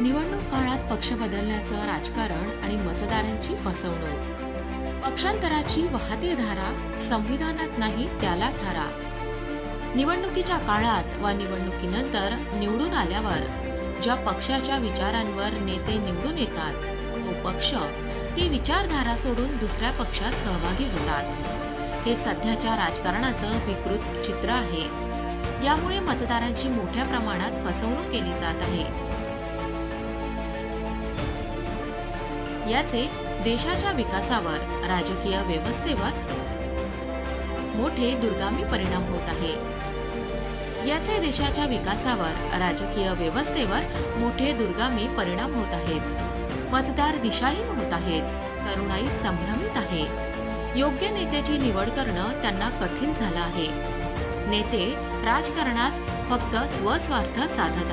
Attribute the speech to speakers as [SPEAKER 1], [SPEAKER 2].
[SPEAKER 1] निवडणूक काळात पक्ष बदलण्याचं राजकारण आणि मतदारांची फसवणूक. पक्षांतराची वाहते धारा संविधानात नाही त्याला थारा. निवडणुकीच्या काळात वा निवडणुकीनंतर निवडून आल्यावर ज्या पक्षाच्या विचारांवर नेते निवडून येतात तो पक्ष ती विचारधारा सोडून दुसऱ्या पक्षात सहभागी होतात. हे सध्याच्या राजकारणाचं विकृत चित्र आहे. यामुळे मतदारांची मोठ्या प्रमाणात फसवणूक केली जात आहे. याचे देशाच्या विकासावर राजकीय व्यवस्थेवर मोठे दुर्गामी परिणाम होत आहे. याचे देशाच्या विकासावर राजकीय व्यवस्थेवर मोठे दुर्गामी परिणाम होत आहेत. मतदार दिशाहीन होत आहेत तरुणाई संभ्रमित आहे. योग्य नेत्याची निवड करणं त्यांना कठीण झालं आहे. नेते राजकारणात फक्त स्वस्वार्थ साधत आहेत